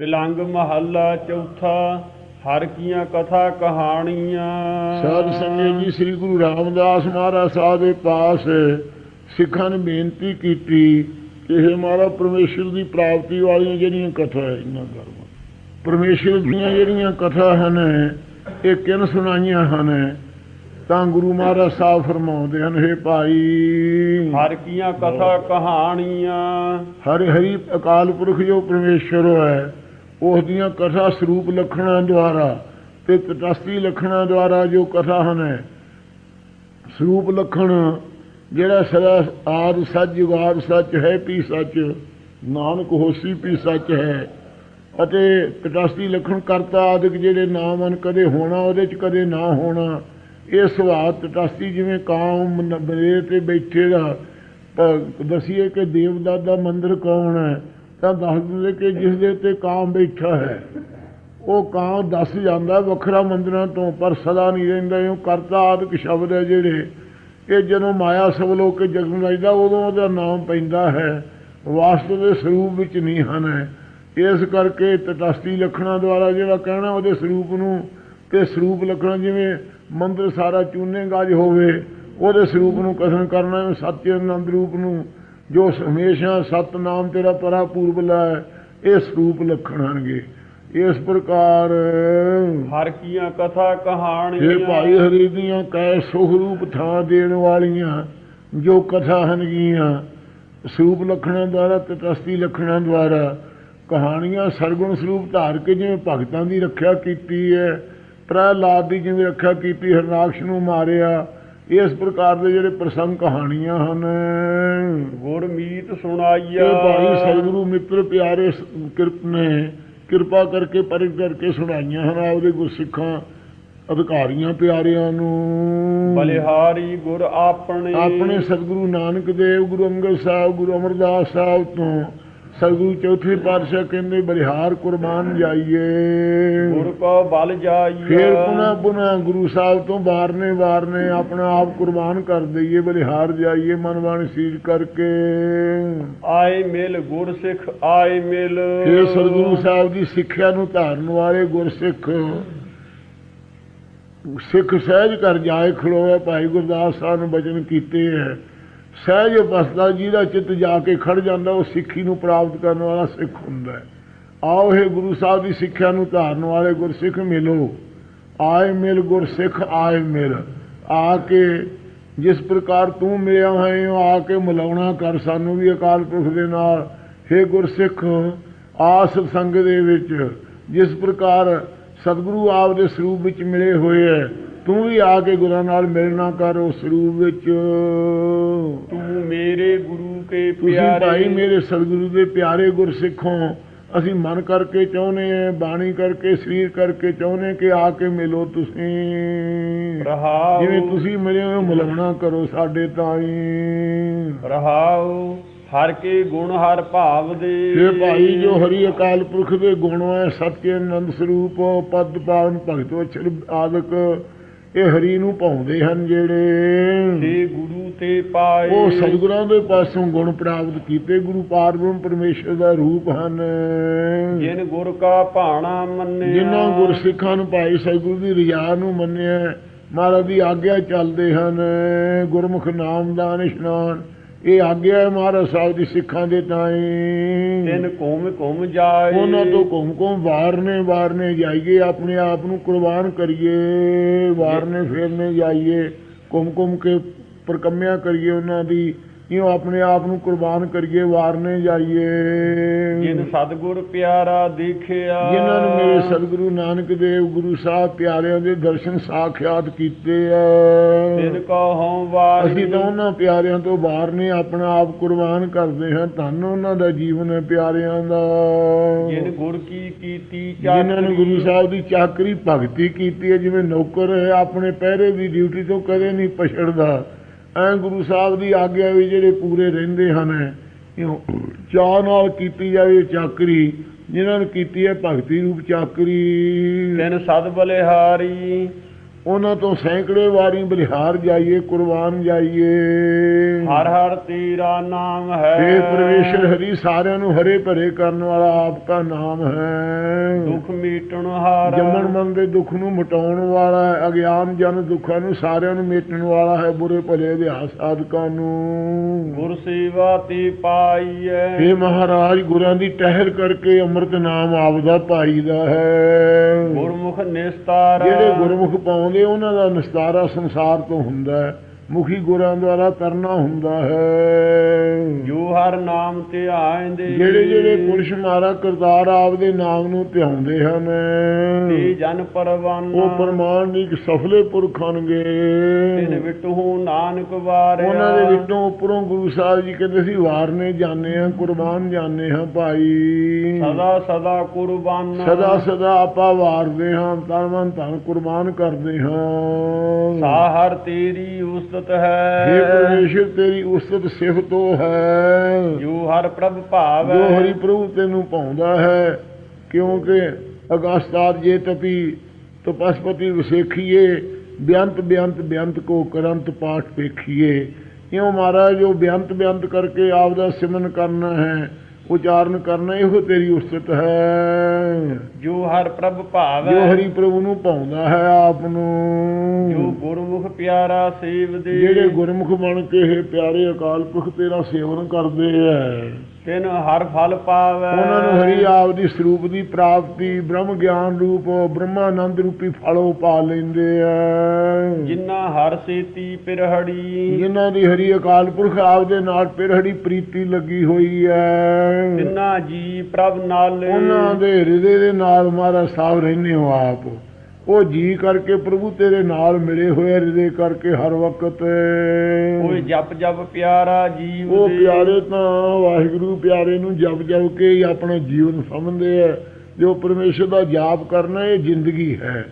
ਤਿਲੰਗ ਮਹੱਲਾ ਚੌਥਾ ਹਰ ਕੀਆਂ ਕਥਾ ਕਹਾਣੀਆਂ। ਸਾਧ ਸੰਗਤ ਜੀ ਸ੍ਰੀ ਗੁਰੂ ਰਾਮਦਾਸ ਮਹਾਰਾਜ ਸਾਹਿਬ ਦੇ ਪਾਸ ਸਿੱਖਾਂ ਨੇ ਬੇਨਤੀ ਕੀਤੀ ਕਿ ਇਹ ਮਹਾਰਾਜ ਪਰਮੇਸ਼ਰ ਦੀ ਪ੍ਰਾਪਤੀ ਵਾਲੀਆਂ ਜਿਹੜੀਆਂ ਕਥਾ ਹੈ ਇਹਨਾਂ ਕਰਮ ਪਰਮੇਸ਼ਰ ਦੀਆਂ ਜਿਹੜੀਆਂ ਕਥਾ ਹਨ ਇਹ ਕਿਨ ਸੁਣਾਈਆਂ ਹਨ ਤਾਂ ਗੁਰੂ ਮਹਾਰਾਜ ਸਾਹਿਬ ਫਰਮਾਉਂਦੇ ਹਨ हे ਭਾਈ। ਹਰ ਕੀਆਂ ਕਥਾ ਕਹਾਣੀਆਂ। ਹਰਿ ਹਰੀ ਅਕਾਲ ਪੁਰਖ ਜੋ ਪਰਮੇਸ਼ਰ ਹੈ ਉਸ ਦੀਆਂ ਕਥਾ ਸਰੂਪ ਲਖਣਾਂ ਦੁਆਰਾ ਤੇ ਤਟਸਥੀ ਲਖਣਾਂ ਦੁਆਰਾ ਜੋ ਕਥਾ ਹਨ, ਸਰੂਪ ਲਖਣ ਜਿਹੜਾ ਸਦਾ ਆਦ ਸੱਚ ਜੁਗਾਦ ਸੱਚ ਹੈ, ਪੀ ਸੱਚ, ਨਾਨਕ ਹੋਸੀ ਪੀ ਸੱਚ ਹੈ, ਅਤੇ ਤਟਸਥੀ ਲਖਣ ਕਰਤਾ ਆਦਿਕ ਜਿਹੜੇ ਨਾਮ ਹਨ ਕਦੇ ਹੋਣਾ, ਉਹਦੇ ਚ ਕਦੇ ਨਾ ਹੋਣਾ, ਇਹ ਸੁਭਾਅ ਤਟਸਥੀ ਜਿਵੇਂ ਕਾਮ ਨਬਰੇ ਤੇ ਬੈਠੇ ਦਾ, ਤਾਂ ਦਸੀਏ ਕਿ ਦੇਵਦਾਸ ਦਾ ਮੰਦਿਰ ਕੌਣ ਹੈ? ਤਾਂ ਦੱਸ ਦਿੰਦੇ ਕਿ ਜਿਸ ਦੇ ਉੱਤੇ ਕਾਮ ਬੈਠਾ ਹੈ, ਉਹ ਕਾਮ ਦੱਸ ਜਾਂਦਾ ਵੱਖਰਾ ਮੰਦਰਾਂ ਤੋਂ, ਪਰ ਸਦਾ ਨਹੀਂ ਰਹਿੰਦਾ। ਇਹ ਕਰਤਾ ਆਦਿਕ ਸ਼ਬਦ ਹੈ ਜਿਹੜੇ ਇਹ ਜਦੋਂ ਮਾਇਆ ਸਵਲੋ ਕੇ ਜਗਮ ਵੱਜਦਾ ਉਦੋਂ ਉਹਦਾ ਨਾਮ ਪੈਂਦਾ ਹੈ, ਵਾਸਤਵ ਦੇ ਸਰੂਪ ਵਿੱਚ ਨਹੀਂ ਹਨ। ਇਸ ਕਰਕੇ ਤਟਸਥੀ ਲਖਣਾਂ ਦੁਆਰਾ ਜਿਹੜਾ ਕਹਿਣਾ, ਉਹਦੇ ਸਰੂਪ ਨੂੰ ਤੇ ਸਰੂਪ ਲਖਣਾ, ਜਿਵੇਂ ਮੰਦਰ ਸਾਰਾ ਚੂਨੇ ਗਾਜ ਹੋਵੇ, ਉਹਦੇ ਸਰੂਪ ਨੂੰ ਕਥਨ ਕਰਨਾ ਸਤਿ ਆਨੰਦ ਰੂਪ ਨੂੰ ਜੋ ਹਮੇਸ਼ਾ ਸਤ ਨਾਮ ਤੇਰਾ ਪਰਾ ਪੂਰਬਲਾ ਹੈ ਇਹ ਸਰੂਪ ਲਖਣ ਹਨਗੇ ਇਸ ਪ੍ਰਕਾਰ ਹਰ ਕੀਆਂ ਕਥਾ ਕਹਾਣੀਆਂ ਇਹ ਭਾਈ ਹਰੀ ਦੀਆਂ ਕੈ ਸੁਖ ਰੂਪ ਥਾਂ ਦੇਣ ਵਾਲੀਆਂ ਜੋ ਕਥਾ ਹਨਗੀਆਂ ਸਰੂਪ ਲਖਣਾਂ ਦੁਆਰਾ ਤਟਸਥੀ ਲਖਣਾਂ ਦੁਆਰਾ ਕਹਾਣੀਆਂ ਸਰਗੁਣ ਸਰੂਪ ਧਾਰ ਕੇ ਜਿਵੇਂ ਭਗਤਾਂ ਦੀ ਰੱਖਿਆ ਕੀਤੀ ਹੈ ਪ੍ਰਹਿਲਾਦ ਦੀ ਜਿਵੇਂ ਰੱਖਿਆ ਕੀਤੀ ਹਰਨਾਕਸ਼ ਨੂੰ ਮਾਰਿਆ ਇਸ ਪ੍ਰਕਾਰ ਦੇ ਜਿਹੜੇ ਪ੍ਰਸੰਗ ਕਹਾਣੀਆਂ ਹਨ। ਗੁਰਮੀਤ ਸੁਣਾਈਆ। ਭਾਈ ਸਤਿਗੁਰੂ ਮਿੱਤਰ ਪਿਆਰੇ ਕਿਰਪ ਨੇ ਕਿਰਪਾ ਕਰਕੇ ਪਰਿਗ ਕਰਕੇ ਸੁਣਾਈਆਂ ਹਨ ਆਪਦੇ ਗੁਰਸਿੱਖਾਂ ਅਧਿਕਾਰੀਆਂ ਪਿਆਰਿਆਂ ਨੂੰ। ਬਲਿਹਾਰੀ ਗੁਰ ਆਪਣੇ। ਆਪਣੇ ਸਤਿਗੁਰੂ ਨਾਨਕ ਦੇਵ ਗੁਰੂ ਅੰਗਦ ਸਾਹਿਬ ਗੁਰੂ ਅਮਰਦਾਸ ਸਾਹਿਬ ਤੋਂ ਸਤਿਗੁਰੂ ਚੌਥੇ ਪਾਤਸ਼ਾਹ ਕਹਿੰਦੇ ਬਲਿਹਾਰ ਕੁਰਬਾਨ ਜਾਈਏ। ਗੁਰ ਕੋ ਬਲ ਜਾਈਆ ਫੇਰ ਪੁਨਾ ਪੁਨਾ ਗੁਰੂ ਸਾਹਿਬ ਤੋਂ ਵਾਰਨੇ ਵਾਰਨੇ ਆਪਣਾ ਆਪ ਕੁਰਬਾਨ ਕਰ ਦਈਏ ਬਲਿਹਾਰ ਜਾਈਏ ਮਨ ਬਾਣੀ ਸੀਜ ਕਰਕੇ। ਆਏ ਮਿਲ ਗੁਰ ਸਿੱਖ ਆਏ ਮਿਲ। ਇਹ ਸਤਿਗੁਰੂ ਸਾਹਿਬ ਦੀ ਸਿੱਖਿਆ ਨੂੰ ਧਾਰਨ ਵਾਲੇ ਗੁਰਸਿੱਖ ਸਿੱਖ। ਸਹਿਜ ਕਰ ਜਾਏ ਖਲੋਵੇ ਭਾਈ ਗੁਰਦਾਸ ਸਾਹਿਬ ਨੇ ਬਚਨ ਕੀਤੇ ਹੈ। ਸਹਿਜ ਬਸਦਾ ਜਿਹਦਾ ਚਿੱਤ ਜਾ ਕੇ ਖੜ ਜਾਂਦਾ, ਉਹ ਸਿੱਖੀ ਨੂੰ ਪ੍ਰਾਪਤ ਕਰਨ ਵਾਲਾ ਸਿੱਖ ਹੁੰਦਾ ਹੈ। ਆਓ ਇਹ ਗੁਰੂ ਸਾਹਿਬ ਦੀ ਸਿੱਖਿਆ ਨੂੰ ਧਾਰਨ ਵਾਲੇ ਗੁਰਸਿੱਖ ਮਿਲੋ। ਆਏ ਮਿਲ ਗੁਰਸਿੱਖ, ਆਏ ਮਿਲ। ਆ ਕੇ ਜਿਸ ਪ੍ਰਕਾਰ ਤੂੰ ਮਿਲਿਆ ਹੈ ਆ ਕੇ ਮਿਲਾਉਣਾ ਕਰ ਸਾਨੂੰ ਵੀ ਅਕਾਲ ਪੁਰਖ ਦੇ ਨਾਲ। हे ਗੁਰਸਿੱਖ ਆਸ ਸੰਗ ਦੇ ਵਿੱਚ ਜਿਸ ਪ੍ਰਕਾਰ ਸਤਿਗੁਰੂ ਆਪ ਦੇ ਸਰੂਪ ਵਿੱਚ ਮਿਲੇ ਹੋਏ ਹੈ ਤੂੰ ਵੀ ਆ ਕੇ ਗੁਰਾਂ ਨਾਲ ਮਿਲਣਾ ਕਰ ਉਸ ਸਰੂਪ ਵਿੱਚ। ਤੂੰ ਮੇਰੇ ਗੁਰੂ ਕੇ ਤੁਸੀਂ ਪਿਆਰੇ ਭਾਈ ਮੇਰੇ ਸਤਿਗੁਰੂ ਦੇ ਪਿਆਰੇ ਗੁਰਸਿੱਖੋਂ ਅਸੀਂ ਮਨ ਕਰਕੇ ਚਾਹੁੰਦੇ ਹਾਂ ਬਾਣੀ ਕਰਕੇ ਸਰੀਰ ਕਰਕੇ ਚਾਹੁੰਦੇ ਕਿ ਆ ਕੇ ਮਿਲੋ ਤੁਸੀਂ। ਰਹਾਉ ਜਿਵੇਂ ਤੁਸੀਂ ਮਿਲੇ ਹੋ ਮਿਲਾਉਣਾ ਕਰੋ ਸਾਡੇ ਤਾਈ। ਰਹਾਉ ਹਰ ਕੇ ਗੁਣ ਹਰ ਭਾਵ ਦੇ। ਇਹ ਭਾਈ ਜੋ ਹਰੀ ਅਕਾਲ ਪੁਰਖ ਦੇ ਗੁਣ ਹੈ ਸਤਿ ਆਨੰਦ ਸਰੂਪ ਪਦ ਪਾਵਨ ਭਗਤ ਵਛਲ ਆਦਿਕ ਇਹ ਹਰੀ ਨੂੰ ਪਾਉਂਦੇ ਹਨ ਜਿਹੜੇ ਤੇ ਗੁਰੂ ਤੇ ਪਾਏ। ਉਹ ਸਤਿਗੁਰਾਂ ਦੇ ਪਾਸੋਂ ਗੁਣ ਪ੍ਰਾਪਤ ਕੀਤੇ ਗੁਰੂ ਪਾਰਬ੍ਰਹਮ ਪਰਮੇਸ਼ਰ ਦਾ ਰੂਪ ਹਨ। ਜਿਨ ਗੁਰ ਕਾ ਭਾਣਾ ਮੰਨਿਆ। ਜਿਨ੍ਹਾਂ ਗੁਰਸਿੱਖਾਂ ਨੂੰ ਭਾਈ ਸਤਿਗੁਰੂ ਦੀ ਰਜਾ ਨੂੰ ਮੰਨਿਆ ਮਹਾਰਾਜ ਦੀ ਆਗਿਆ ਚੱਲਦੇ ਹਨ। ਗੁਰਮੁਖ ਨਾਮਦਾਨ ਇਸ਼ਨਾਨ ਇਹ ਆਗਿਆ ਹੈ ਮਹਾਰਾਜ ਸਾਹਿਬ ਦੀ ਸਿੱਖਾਂ ਦੇ ਤਾਈਂ। ਤਿਨ ਘੁਮ ਘੁਮ ਜਾਏ। ਉਹਨਾਂ ਤੋਂ ਘੁੰਮ ਘੁੰਮ ਵਾਰਨੇ ਵਾਰਨੇ ਜਾਈਏ ਆਪਣੇ ਆਪ ਨੂੰ ਕੁਰਬਾਨ ਕਰੀਏ ਵਾਰਨੇ ਫੇਰਨੇ ਜਾਈਏ। ਘੁੰਮ ਘੁੰਮ ਕੇ ਪ੍ਰਕੰਮਿਆ ਕਰੀਏ ਉਹਨਾਂ ਦੀ। ਇਉਂ ਆਪਣੇ ਆਪ ਨੂੰ ਕੁਰਬਾਨ ਕਰੀਏ ਵਾਰਨੇ ਜਾਈਏ। ਜਿਨ ਸਤਗੁਰ ਪਿਆਰਾ ਦੇਖਿਆ। ਜਿਨ੍ਹਾਂ ਨੇ ਮੇਰੇ ਸਤਿਗੁਰੂ ਨਾਨਕ ਦੇਵ ਗੁਰੂ ਸਾਹਿਬ ਪਿਆਰਿਆਂ ਦੇ ਦਰਸ਼ਨ ਸਾਖਿਆਤ ਕੀਤੇ ਤਿਨ ਆ ਕੋ ਹਉ ਵਾਰ। ਅਸੀਂ ਤਾਂ ਉਹਨਾਂ ਪਿਆਰਿਆਂ ਤੋਂ ਬਾਹਰ ਨੇ ਆਪਣਾ ਆਪ ਕੁਰਬਾਨ ਕਰਦੇ ਹਾਂ। ਧੰਨ ਉਹਨਾਂ ਦਾ ਜੀਵਨ ਹੈ ਪਿਆਰਿਆਂ ਦਾ। ਜਿਨ ਗੁਰ ਕੀ ਕੀਤੀ ਜਿਨ੍ਹਾਂ ਨੇ ਗੁਰੂ ਸਾਹਿਬ ਦੀ ਚਾਕਰੀ ਭਗਤੀ ਕੀਤੀ ਹੈ ਜਿਵੇਂ ਨੌਕਰ ਹੈ ਆਪਣੇ ਪਹਿਰੇ ਦੀ ਡਿਊਟੀ ਤੋਂ ਕਦੇ ਨਹੀਂ ਪਛੜਦਾ। ਐ ਗੁਰੂ ਸਾਹਿਬ ਦੀ ਆਗਿਆ ਵੀ ਜਿਹੜੇ ਪੂਰੇ ਰਹਿੰਦੇ ਹਨ ਚਾਹ ਨਾਲ ਕੀਤੀ ਜਾਵੇ ਚਾਕਰੀ, ਜਿਨ੍ਹਾਂ ਨੇ ਕੀਤੀ ਹੈ ਭਗਤੀ ਰੂਪ ਚਾਕਰੀ। ਤਿਨ ਸਦ ਬਲਿਹਾਰੀ ਉਹਨਾਂ ਤੋਂ ਸੈਂਕੜੇ ਵਾਰੀ ਬਲਿਹਾਰ ਜਾਈਏ ਕੁਰਬਾਨ ਜਾਈਏ। ਹਰ ਹਰ ਤੇਰਾ ਨਾਮ ਹੈ। हे ਪਰਮੇਸ਼ਰ ਹਰੀ ਸਾਰਿਆਂ ਨੂੰ ਹਰੇ ਭਰੇ ਕਰਨ ਵਾਲਾ ਆਪ ਦਾ ਨਾਮ ਹੈ। ਦੁਖ ਮੀਟਣ ਹਾਰ। ਜੰਮਣ ਮਨ ਦੇ ਦੁੱਖ ਨੂੰ ਮਿਟਾਉਣ ਵਾਲਾ ਹੈ ਅਗਿਆਨ ਜਨ ਦੁੱਖਾਂ ਨੂੰ ਸਾਰਿਆਂ ਨੂੰ ਮੇਟਣ ਵਾਲਾ ਹੈ ਬੁਰੇ ਭਲੇ ਅਭਿਆਸ ਸਾਧਕਾਂ ਨੂੰ। ਗੁਰ ਸੇਵਾ ਤੇ ਪਾਈਐ। हे ਮਹਾਰਾਜ ਗੁਰਾਂ ਦੀ ਟਹਿਲ ਕਰਕੇ ਅੰਮ੍ਰਿਤ ਨਾਮ ਆਪਦਾ ਪਾਈਦਾ ਹੈ। ਗੁਰਮੁਖ ਨਿਸਤਾਰ। ਜਿਹੜੇ ਗੁਰਮੁਖ ਪਾਉਂਦੇ ਉਹਨਾਂ ਦਾ ਨਿਸਤਾਰਾ ਸੰਸਾਰ ਤੋਂ ਹੁੰਦਾ ਹੈ। ਮੁਖੀ ਗੁਰਾਂ ਦੁਆਰਾ ਕਰਨਾ ਹੁੰਦਾ ਹੈ। ਜੋ ਹਰ ਨਾਮ ਤੇ ਆਇਂਦੇ ਜਿਹੜੇ ਜਿਹੜੇ ਪੁਰਸ਼ ਮਾਰਾ ਕਰਤਾਰ ਆਪਦੇ ਨਾਮ ਨੂੰ ਧਿਆਉਂਦੇ ਹਨ ਤੇ ਜਨ ਪਰਵਾਨਾ ਉਹ ਪ੍ਰਮਾਣਿਕ ਸਫਲੇ ਪੁਰਖ ਹਨਗੇ ਤਿਨ ਵਿਟੂ ਨਾਨਕ ਵਾਰਿਆ। ਉਹਨਾਂ ਦੇ ਵਿੱਚੋਂ ਉੱਪਰੋਂ ਗੁਰੂ ਸਾਹਿਬ ਜੀ ਕਹਿੰਦੇ ਸੀ ਵਾਰਨੇ ਜਾਣੇ ਆ ਕੁਰਬਾਨ ਜਾਣੇ ਹਾਂ ਭਾਈ। ਸਦਾ ਸਦਾ ਕੁਰਬਾਨ। ਸਦਾ ਸਦਾ ਆਪਾਂ ਵਾਰਦੇ ਹਾਂ ਤਨ ਮਨ ਧਨ ਕੁਰਬਾਨ ਕਰਦੇ ਹਾਂ। ਸਾਹਰ ਤੇਰੀ ਉਸਤਤ हे ਹੈ ਪਰਮੇਸ਼ਰ ਤੇਰੀ ਉਸਤਤ ਸਿਫਤੋ ਹੈ। ਜੋ ਹਰ ਪ੍ਰਭ ਭਾਵ। ਜੋ ਹੈ ਹਰੀ ਪ੍ਰਭੂ ਤੈਨੂੰ ਪਾਉਂਦਾ ਹੈ ਕਿਉਂਕਿ ਅਗਸਤਾਰ ਜੇ ਤਪੀ ਤਪਸਪਤੀ ਵਿਸੇਖੀਏ ਬਿਆੰਤ ਬਿਆੰਤ ਬਿਆੰਤ ਕੋ ਕਰੰਤ ਪਾਠ ਵੇਖੀਏ। ਇਉਂ ਮਹਾਰਾਜ ਜੋ ਬਿਆੰਤ ਬਿਆੰਤ ਕਰਕੇ ਆਪ ਦਾ ਸਿਮਰਨ ਕਰਨਾ ਹੈ। ਉਚਾਰਨ ਕਰਨਾ ਇਹੋ ਤੇਰੀ ਉਸਤਤ ਹੈ। ਜੋ ਹਰ ਪ੍ਰਭ ਭਾਵ ਜੋ ਹਰੀ ਪ੍ਰਭੂ ਨੂੰ ਪਾਉਂਦਾ ਹੈ ਆਪ ਨੂੰ। ਜੋ ਗੁਰਮੁਖ ਪਿਆਰਾ ਸੇਵਦੇ ਜਿਹੜੇ ਗੁਰਮੁਖ ਬਣ ਕੇ ਇਹ ਪਿਆਰੇ ਅਕਾਲ ਪੁਰਖ ਤੇਰਾ ਸੇਵਨ ਕਰਦੇ ਐ। ਤਿਨ ਹਰ ਫਲ ਪਾਵੈ। ਉਹਨਾਂ ਨੂੰ ਹਰੀ ਆਪ ਦੀ ਸਰੂਪ ਦੀ ਪ੍ਰਾਪਤੀ ਬ੍ਰਹਮ ਗਿਆਨ ਰੂਪ ਬ੍ਰਹਮਾਨੰਦ ਰੂਪੀ ਫਲੋਂ ਪਾ ਲੈਂਦੇ ਐ। ਜਿਨ੍ਹਾਂ ਹਰ ਸੇਤੀ ਪਿਰਹੜੀ। ਜਿਨ੍ਹਾਂ ਦੀ ਹਰੀ ਅਕਾਲ ਪੁਰਖ ਆਪ ਦੇ ਨਾਲ ਪਿਰਹੜੀ ਪ੍ਰੀਤੀ ਲੱਗੀ ਹੋਈ ਐ। ਤਿੰਨਾ ਜੀ ਪ੍ਰਭ ਨਾਲ। ਉਹਨਾਂ ਦੇ ਹਿਰਦੇ ਦੇ ਨਾਲ ਮਹਾਰਾਜ ਸਾਹਿਬ ਰਹਿੰਦੇ ਹੋ ਆਪ। ਉਹ ਜੀ ਕਰਕੇ ਪ੍ਰਭੂ ਤੇਰੇ ਨਾਲ ਮਿਲੇ ਹੋਏ ਹਿਰਦੇ ਕਰਕੇ ਹਰ ਵਕਤ ਕੋਈ ਜਪ ਜਪ ਪਿਆਰਾ ਜੀਵ ਉਹ। ਪਿਆਰੇ ਤਾਂ ਵਾਹਿਗੁਰੂ ਪਿਆਰੇ ਨੂੰ ਜਪ ਜਪ ਕੇ ਹੀ ਆਪਣਾ ਜੀਵਨ ਸਮਝਦੇ ਆ। ਜੋ ਪਰਮੇਸ਼ਰ ਦਾ ਜਾਪ ਕਰਨਾ ਇਹ ਜ਼ਿੰਦਗੀ ਹੈ।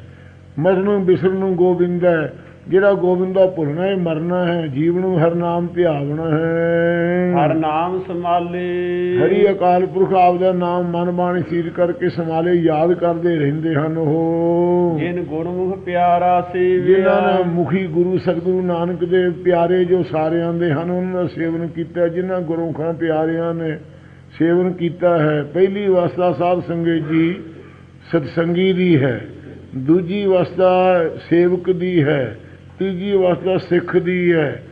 ਮਰਨ ਬਿਸਰਨ ਨੂੰ ਗੋਬਿੰਦ ਹੈ। ਜਿਹੜਾ ਗੋਬਿੰਦ ਦਾ ਭੁੱਲਣਾ ਹੈ ਮਰਨਾ ਹੈ ਜੀਵਨ ਨੂੰ ਹਰ ਨਾਮ ਧਿਆਵਣਾ ਹੈ। ਹਰ ਨਾਮ ਸੰਭਾਲੇ। ਹਰੀ ਅਕਾਲ ਪੁਰਖ ਆਪ ਦਾ ਨਾਮ ਮਨ ਬਾਣੀ ਸੀਰ ਕਰਕੇ ਸਮਾਲੇ ਯਾਦ ਕਰਦੇ ਰਹਿੰਦੇ ਹਨ ਉਹ। ਜਿਨ ਗੁਰਮੁਖ ਪਿਆਰਾ ਸੇਵਿਆ। ਜਿਨ੍ਹਾਂ ਨੇ ਮੁਖੀ ਗੁਰੂ ਸਤਿਗੁਰੂ ਨਾਨਕ ਦੇ ਪਿਆਰੇ ਜੋ ਸਾਰਿਆਂ ਦੇ ਹਨ ਉਹਨਾਂ ਦਾ ਸੇਵਨ ਕੀਤਾ ਜਿਨ੍ਹਾਂ ਗੁਰਮੁਖਾਂ ਪਿਆਰਿਆਂ ਨੇ ਸੇਵਨ ਕੀਤਾ ਹੈ। ਪਹਿਲੀ ਅਵਸਥਾ ਸਾਧ ਸੰਗਤ ਜੀ ਸਤਸੰਗੀ ਦੀ ਹੈ। ਦੂਜੀ ਅਵਸਥਾ ਸੇਵਕ ਦੀ ਹੈ। ਤੀਜੀ ਅਵਸਥਾ ਸਿੱਖ ਦੀ ਹੈ।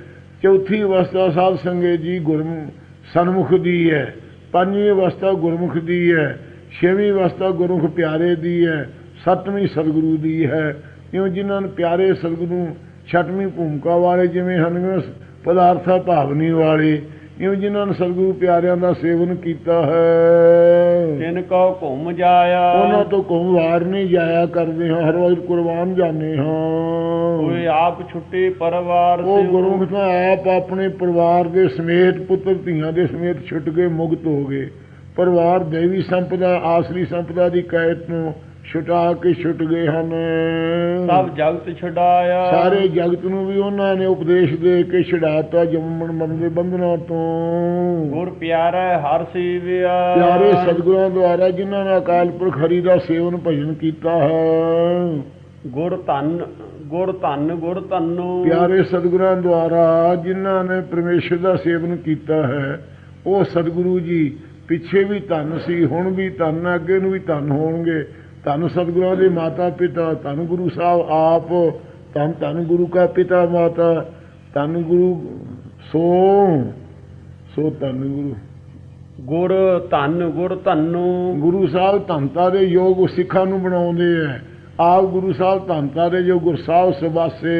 ਚੌਥੀ ਅਵਸਥਾ ਸਾਧ ਸੰਗਤ ਜੀ ਗੁਰਮੁਖ ਸਨਮੁਖ ਦੀ ਹੈ। ਪੰਜਵੀਂ ਅਵਸਥਾ ਗੁਰਮੁਖ ਦੀ ਹੈ। ਛੇਵੀਂ ਅਵਸਥਾ ਗੁਰਮੁਖ ਪਿਆਰੇ ਦੀ ਹੈ। ਸੱਤਵੀਂ ਸਤਿਗੁਰੂ ਦੀ ਹੈ। ਇਉਂ ਜਿਨ੍ਹਾਂ ਨੂੰ ਪਿਆਰੇ ਸਤਿਗੁਰੂ ਛਟਵੀਂ ਭੂਮਿਕਾ ਵਾਲੇ ਜਿਵੇਂ ਹਨ ਪਦਾਰਥਾ ਭਾਵਨੀ ਵਾਲੇ ਇਉਂ ਜਿਨ੍ਹਾਂ ਨੇ ਸਤਿਗੁਰੂ ਪਿਆਰਿਆਂ ਦਾ ਸੇਵਨ ਕੀਤਾ ਹੈ? ਤਿਨ ਕੋ ਘੁੰਮ ਜਾਇਆ। ਉਹਨਾਂ ਤੋਂ ਕੋਈ ਵਾਰ ਨਹੀਂ ਜਾਇਆ ਕਰਦੇ ਹਾਂ ਹਰ ਵਕਤ ਕੁਰਬਾਨ ਜਾਂਦੇ ਹਾਂ। ਕੋਈ ਆਪ ਛੁੱਟੇ ਪਰਿਵਾਰ ਉਹ ਗੁਰਮੁਖ ਤਾਂ ਆਪ ਆਪਣੇ ਪਰਿਵਾਰ ਦੇ ਸਮੇਤ ਪੁੱਤਰ ਧੀਆਂ ਦੇ ਸਮੇਤ ਛੁੱਟ ਕੇ ਮੁਕਤ ਹੋ ਗਏ। ਪਰਿਵਾਰ ਦੇਵੀ ਸੰਪਦਾ ਆਸਰੀ ਸੰਪਦਾ ਦੀ ਕੈਦ ਤੋਂ ਛੁਟਾ ਕੇ ਛੁੱਟ ਗਏ ਹਨ। ਸਭ ਜਗਤ ਛਡਾਇਆ। ਸਾਰੇ ਜਗਤ ਨੂੰ ਵੀ ਉਹਨਾਂ ਨੇ ਉਪਦੇਸ਼ ਦੇ ਕੇ ਛਡਾਤਾ ਜੰਮਣ ਮਰਨ ਦੇ ਬੰਧਨਾਂ ਤੋਂ। ਗੁਰ ਪਿਆਰਾ ਹਰ ਸੇਵਿਆ। ਪਿਆਰੇ ਸਤਿਗੁਰਾਂ ਦੁਆਰਾ ਜਿਨ੍ਹਾਂ ਨੇ ਅਕਾਲ ਪੁਰਖ ਹਰੀ ਦਾ ਸੇਵਨ ਭਜਨ ਕੀਤਾ ਹੈ। ਗੁਰ ਧੰਨ ਗੁਰ ਧੰਨ ਗੁਰ ਧੰਨੋ। ਪਿਆਰੇ ਸਤਿਗੁਰਾਂ ਦੁਆਰਾ ਜਿਨ੍ਹਾਂ ਨੇ ਪਰਮੇਸ਼ਰ ਦਾ ਸੇਵਨ ਕੀਤਾ ਹੈ ਉਹ ਸਤਿਗੁਰੂ ਜੀ ਪਿੱਛੇ ਵੀ ਧੰਨ ਸੀ ਹੁਣ ਵੀ ਧੰਨ ਅੱਗੇ ਨੂੰ ਵੀ ਧੰਨ ਹੋਣਗੇ। ਧੰਨ ਸਤਿਗੁਰਾਂ ਦੇ ਮਾਤਾ ਪਿਤਾ ਧੰਨ ਗੁਰੂ ਸਾਹਿਬ ਆਪ ਧੰਨ ਧੰਨ ਗੁਰੂ ਕਾ ਪਿਤਾ ਮਾਤਾ ਧੰਨ ਗੁਰੂ ਸੋ ਸੋ ਧੰਨ ਗੁਰੂ। ਗੁਰ ਧੰਨ ਗੁਰ ਧੰਨੋ। ਗੁਰੂ ਸਾਹਿਬ ਧੰਤਾ ਦੇ ਯੋਗ ਸਿੱਖਾਂ ਨੂੰ ਬਣਾਉਂਦੇ ਐ। ਆਪ ਗੁਰੂ ਸਾਹਿਬ ਧੰਤਾ ਦੇ ਜੋ ਗੁਰ ਸਾਹਿਬ ਸਬਾਸੇ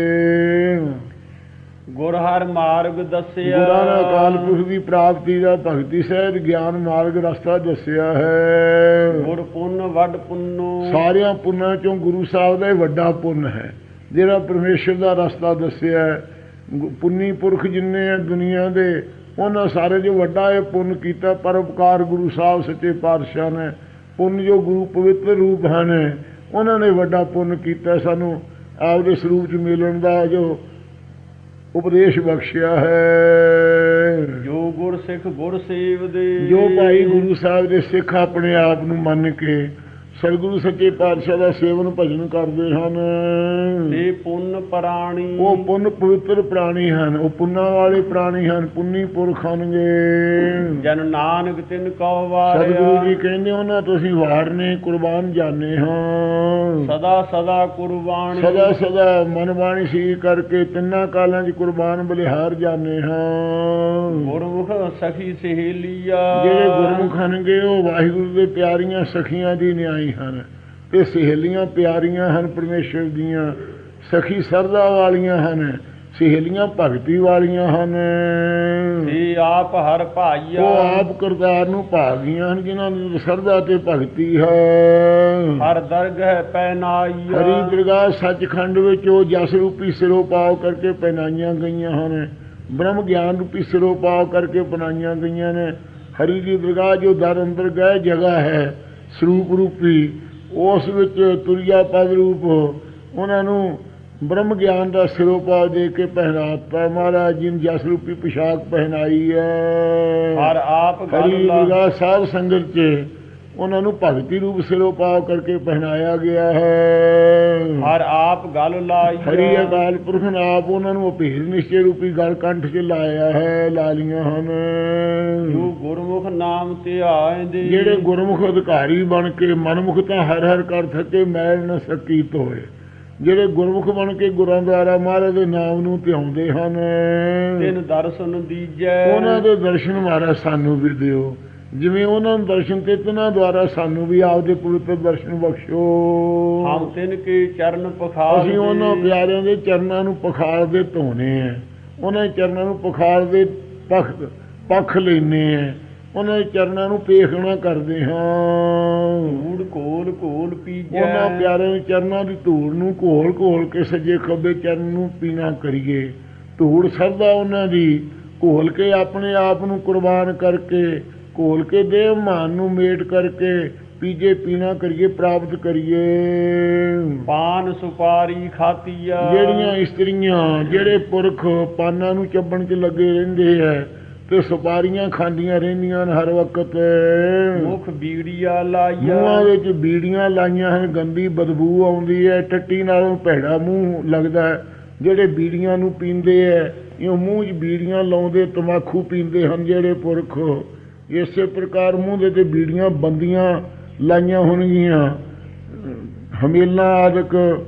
ਗੁਰ ਹਰ ਮਾਰਗ ਦੱਸਿਆ। ਗੁਰਾਂ ਨੇ ਅਕਾਲ ਪੁਰਖ ਦੀ ਪ੍ਰਾਪਤੀ ਦਾ ਭਗਤੀ ਸਹਿਤ ਗਿਆਨ ਮਾਰਗ ਰਸਤਾ ਦੱਸਿਆ ਹੈ। ਗੁਰ ਪੁੰਨ ਵੱਡ ਪੁੰਨੋ। ਸਾਰਿਆਂ ਪੁੰਨਾਂ ਚੋਂ ਗੁਰੂ ਸਾਹਿਬ ਦਾ ਹੀ ਵੱਡਾ ਪੁੰਨ ਹੈ ਜਿਹੜਾ ਪਰਮੇਸ਼ਰ ਦਾ ਰਸਤਾ ਦੱਸਿਆ ਹੈ। ਪੁੰਨੀ ਪੁਰਖ ਜਿੰਨੇ ਆ ਦੁਨੀਆ ਦੇ ਉਹਨਾਂ ਸਾਰੇ ਜੋ ਵੱਡਾ ਇਹ ਪੁੰਨ ਕੀਤਾ ਪਰਉਪਕਾਰ ਗੁਰੂ ਸਾਹਿਬ ਸੱਚੇ ਪਾਤਸ਼ਾਹ ਨੇ ਪੁੰਨ ਜੋ ਗੁਰੂ ਪਵਿੱਤਰ ਰੂਪ ਹਨ ਉਹਨਾਂ ਨੇ ਵੱਡਾ ਪੁੰਨ ਕੀਤਾ ਸਾਨੂੰ ਆਪਦੇ ਸਰੂਪ ਚ ਮਿਲਣ ਦਾ ਜੋ ਉਪਦੇਸ਼ ਬਖਸ਼ਿਆ ਹੈ। ਜੋ ਗੁਰ ਸਿੱਖ ਗੁਰ ਸੇਵਦੇ ਜੋ ਭਾਈ ਗੁਰੂ ਸਾਹਿਬ ਦੇ ਸਿੱਖ ਆਪਣੇ ਆਪ ਨੂੰ ਮੰਨ ਕੇ ਸਤਿਗੁਰੂ ਸੱਚੇ ਪਾਤਸ਼ਾਹ ਦਾ ਸੇਵਨ ਭਜਨ ਕਰਦੇ ਹਨ। ਤੇ ਪੁੰਨ ਪ੍ਰਾਣੀ। ਉਹ ਪੁੰਨ ਪਵਿੱਤਰ ਪ੍ਰਾਣੀ ਹਨ। ਉਹ ਪੁੰਨਾਂ ਵਾਲੇ ਪ੍ਰਾਣੀ ਹਨ। ਪੁੰਨੀ ਪੁਰਖ ਹਨਗੇ ਜਨ ਨਾਨਕ ਤਿਨ ਕਉ ਸਤਿਗੁਰੂ ਵਾਰਿਆ ਜੀ ਕਹਿੰਦੇ ਉਹਨਾਂ ਤੁਸੀਂ ਵਾਰਨੇ ਕੁਰਬਾਨ ਜਾਣੇ ਹਾਂ। ਸਦਾ ਸਦਾ ਕੁਰਬਾਨੀ। ਸਦਾ ਸਦਾ ਮਨ ਬਾਣੀ ਸੀ ਕਰਕੇ ਤਿੰਨਾਂ ਕਾਲਾਂ 'ਚ ਕੁਰਬਾਨ ਬਲਿਹਾਰ ਜਾਣੇ ਹਾਂ। ਗੁਰਮੁਖ ਸਖੀ ਸਹੇਲੀਆ। ਜਿਹੜੇ ਗੁਰਮੁਖ ਹਨਗੇ ਉਹ ਵਾਹਿਗੁਰੂ ਦੇ ਪਿਆਰੀਆਂ ਸਖੀਆਂ ਦੀ ਨਿਆਈ ਹਨ। ਤੇ ਸਹੇਲੀਆਂ ਪਿਆਰੀਆਂ ਹਨ ਪਰਮੇਸ਼ਰ ਦੀਆਂ ਸਖੀ ਸਰਦਾ ਵਾਲੀਆਂ ਹਨ ਸਹੇਲੀਆਂ ਭਗਤੀ ਵਾਲੀਆਂ ਹਨ। ਤੇ ਆਪ ਹਰ ਭਾਈਆ। ਉਹ ਆਪ ਕਰਤਾਰ ਨੂੰ ਭਾਗੀਆਂ ਹਨ ਜਿਨ੍ਹਾਂ ਨੂੰ ਸਰਦਾ ਤੇ ਭਗਤੀ ਹੈ। ਹਰ ਦਰਗਹਿ ਪੈਨਾਈਆ ਹਰੀ ਦਰਗਾਹ ਸੱਚਖੰਡ ਵਿੱਚ ਉਹ ਜਸ ਰੂਪੀ ਸਿਰੋਂ ਪਾਉ ਕਰਕੇ ਪਹਿਨਾਈਆਂ ਗਈਆਂ ਹਨ। ਬ੍ਰਹਮ ਗਿਆਨ ਰੂਪੀ ਸਿਰੋਂ ਪਾਉ ਕਰਕੇ ਬਣਾਈਆਂ ਗਈਆਂ ਨੇ। ਹਰੀ ਦੀ ਦਰਗਾਹ ਜੋ ਦਰ ਅੰਦਰ ਗਏ ਜਗ੍ਹਾ ਹੈ ਸਰੂਪ ਰੂਪੀ ਉਸ ਵਿੱਚ ਤੁਰਿਆ ਪਦ ਰੂਪ ਉਹਨਾਂ ਨੂੰ ਬ੍ਰਹਮ ਗਿਆਨ ਦਾ ਸਿਰੋਂ ਪਾਉ ਦੇ ਕੇ ਪਹਿਨਾਤਾ ਮਹਾਰਾਜ ਜੀ ਨੇ ਜਸ ਰੂਪੀ ਪੁਸ਼ਾਕ ਪਹਿਨਾਈ ਹੈ। ਹਰ ਆਪ ਲਾ ਦਰਗਾਹ ਸਾਧ ਸੰਗਤ 'ਚ ਉਹਨਾਂ ਨੂੰ ਭਗਤੀ ਰੂਪ ਸਿਰੋਂ ਪਾਉ ਕਰਕੇ ਪਹਿਨਾਇਆ ਗਿਆ ਹੈ। ਹਰ ਆਪ ਗੱਲ ਲਾਈ ਹਰੀ ਅਕਾਲ ਪੁਰਖ ਨੇ ਆਪ ਉਹਨਾਂ ਨੂੰ ਅਭੇਦ ਨਿਸ਼ਚੈ ਰੂਪੀ ਗਲ ਕੰਠ 'ਚ ਲਾਇਆ ਹੈ। ਲਾਲੀਆਂ ਹਨ। ਨਾਮ ਤੇ ਆਏ ਦੇ। ਜਿਹੜੇ ਗੁਰਮੁਖ ਅਧਿਕਾਰੀ ਬਣ ਕੇ ਮਨਮੁਖ ਤਾਂ ਹਰ ਹਰ ਕਰ ਥਕੇ ਮੈਲ ਨ ਸਕੀਤ ਹੋਏ ਜਿਹੜੇ ਗੁਰਮੁਖ ਬਣ ਕੇ ਗੁਰਾਂ ਦੁਆਰਾ ਮਹਾਰਾਜ ਦੇ ਨਾਮ ਨੂੰ ਧਿਆਉਂਦੇ ਹਨ ਤਿਨ ਦਰਸ਼ਨ ਦੀਜੈ। ਉਹਨਾਂ ਦੇ ਦਰਸ਼ਨ ਮਹਾਰਾਜ ਸਾਨੂੰ ਵੀ ਦਿਓ। ਜਿਵੇਂ ਉਹਨਾਂ ਨੂੰ ਦਰਸ਼ਨ ਤੇ ਤਿਨਾਂ ਦੁਆਰਾ ਸਾਨੂੰ ਵੀ ਆਪਦੇ ਪਵਿੱਤਰ ਦਰਸ਼ਨ ਬਖਸ਼ੋ। ਹਮ ਤਿਨ ਕੇ ਚਰਨ ਪਖਾਰ ਅਸੀਂ ਉਹਨਾਂ ਪਿਆਰਿਆਂ ਦੇ ਚਰਨਾਂ ਨੂੰ ਪਖਾਰ ਦੇ ਧੋਨੇ ਆ ਉਹਨਾਂ ਦੇ ਚਰਨਾਂ ਨੂੰ ਪਖਾਰ ਦੇ ਪਖ ਪਖ ਲੈਨੇ ਆ ਉਹਨਾਂ ਦੇ ਚਰਨਾਂ ਨੂੰ ਪੇਖਣਾ ਕਰਦੇ ਹਾਂ। ਧੂੜ ਕੋਲ ਕੋਲ ਪੀਜੈ। ਉਹਨਾਂ ਪਿਆਰਿਆਂ ਦੇ ਚਰਨਾਂ ਦੀ ਧੂੜ ਨੂੰ ਘੋਲ ਘੋਲ ਕੇ ਸੱਜੇ ਖੱਬੇ ਚਰਨ ਨੂੰ ਪੀਣਾ ਕਰੀਏ। ਧੂੜ ਸਰਦਾ ਉਹਨਾਂ ਦੀ ਘੋਲ ਕੇ ਆਪਣੇ ਆਪ ਨੂੰ ਕੁਰਬਾਨ ਕਰਕੇ ਘੋਲ ਕੇ ਦੇਹ ਮਾਨ ਨੂੰ ਮੇਟ ਕਰਕੇ ਪੀਜੇ ਪੀਣਾ ਕਰੀਏ ਪ੍ਰਾਪਤ ਕਰੀਏ। ਪਾਨ ਸੁਪਾਰੀ ਖਾਤੀਆ ਜਿਹੜੀਆਂ ਇਸਤਰੀਆਂ ਜਿਹੜੇ ਪੁਰਖ ਪਾਨਾਂ ਨੂੰ ਚੱਬਣ 'ਚ ਲੱਗੇ ਰਹਿੰਦੇ ਐ ਤੇ ਸੁਪਾਰੀਆਂ ਖਾਂਦੀਆਂ ਰਹਿੰਦੀਆਂ ਨੇ ਹਰ ਵਕਤ। ਮੁਖ ਬੀੜੀਆ ਲਾਈਆ। ਮੂੰਹਾਂ ਵਿੱਚ ਬੀੜੀਆਂ ਲਾਈਆਂ ਹਨ ਗੰਦੀ ਬਦਬੂ ਆਉਂਦੀ ਹੈ ਟੱਟੀ ਨਾਲੋਂ ਭੈੜਾ ਮੂੰਹ ਲੱਗਦਾ ਹੈ। ਜਿਹੜੇ ਬੀੜੀਆਂ ਨੂੰ ਪੀਂਦੇ ਐ ਇਹ ਮੂੰਹ 'ਚ ਬੀੜੀਆਂ ਲਾਉਂਦੇ ਤਮਾਕੂ ਪੀਂਦੇ ਹਨ ਜਿਹੜੇ ਪੁਰਖ। ਇਸੇ ਪ੍ਰਕਾਰ ਮੂੰਹ ਦੇ ਤੇ ਬੀੜੀਆਂ ਬੰਦੀਆਂ ਲਾਈਆਂ ਹੋਣਗੀਆਂ। ਹਮੇਲਾ ਆਦਿਕ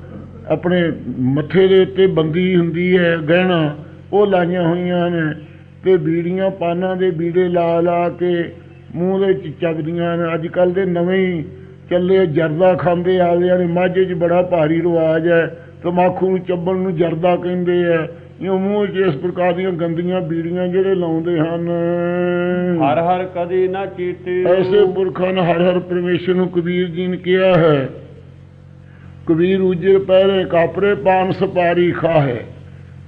ਆਪਣੇ ਮੱਥੇ ਦੇ ਉੱਤੇ ਬੰਦੀ ਹੁੰਦੀ ਹੈ ਗਹਿਣਾ ਉਹ ਲਾਈਆਂ ਹੋਈਆਂ ਨੇ ਤੇ ਬੀੜੀਆਂ ਪਾਨਾਂ ਦੇ ਬੀੜੇ ਲਾ ਲਾ ਕੇ ਮੂੰਹ ਦੇ ਵਿੱਚ ਚੱਬਦੀਆਂ ਨੇ ਅੱਜ ਕੱਲ ਦੇ ਨਵੇਂ ਹੀ ਚੱਲੇ ਜਰਦਾ ਖਾਂਦੇ ਆਲਿਆਂ ਨੇ ਮਾਝੇ 'ਚ ਬੜਾ ਭਾਰੀ ਰਿਵਾਜ ਹੈ। ਤਮਾਕੂ ਨੂੰ ਚੱਬਣ ਨੂੰ ਜਰਦਾ ਕਹਿੰਦੇ ਆ। ਇਹ ਮੂੰਹ 'ਚ ਇਸ ਪ੍ਰਕਾਰ ਦੀਆਂ ਗੰਦੀਆਂ ਬੀੜੀਆਂ ਜਿਹੜੇ ਲਾਉਂਦੇ ਹਨ। ਹਰ ਹਰ ਕਦੇ ਨਾ ਚੇਤੇ। ਐਸੇ ਪੁਰਖਾਂ ਨੇ ਹਰ ਹਰ ਪਰਮੇਸ਼ਰ ਨੂੰ ਕਬੀਰ ਜੀ ਨੇ ਕਿਹਾ ਹੈ। ਕਬੀਰ ਉਜਰ ਪਹਿਰੇ ਕਾਪਰੇ ਪਾਨ ਸਪਾਰੀ ਖਾਹੇ।